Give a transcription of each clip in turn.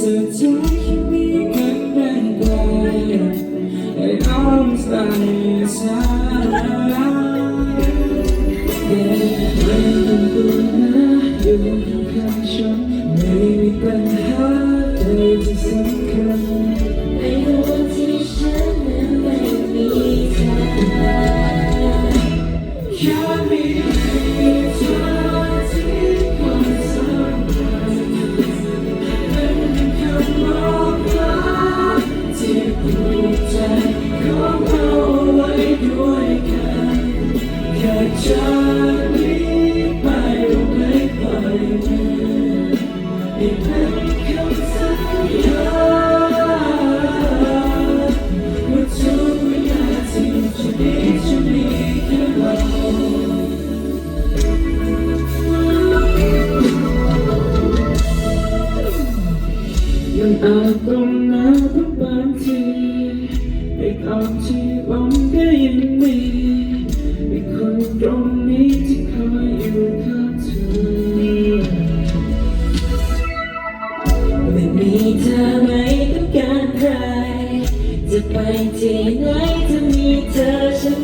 สุดท้ายแค่มีกันได้ไกล I always lie inside เดินเดินเป็นตัวนะอยู่ข้างๆฉัน ยังอาจต้องนาทุกบางทีไอ้ตอนที่ผมก็ยังมีไอ้คนตรงนี้ที่คอยอยู่ข้างเธอไม่มีเธอไม่ต้องการใคร จะไปที่ไหนถ้ามีเธอฉัน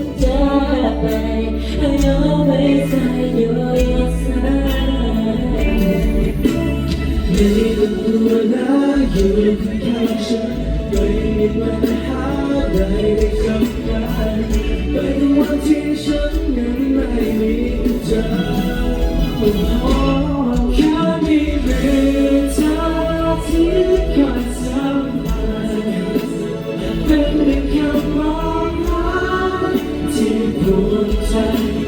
อยู่ข้างๆฉันไม่มีปัญหาใดที่สำคัญเป็นวันที่ฉันยังไม่มีเธอโอ้โหแค่มีเรื่องเธอที่คอยสำคัญเป็นเพียงคำบอกรักที่ผูกใจ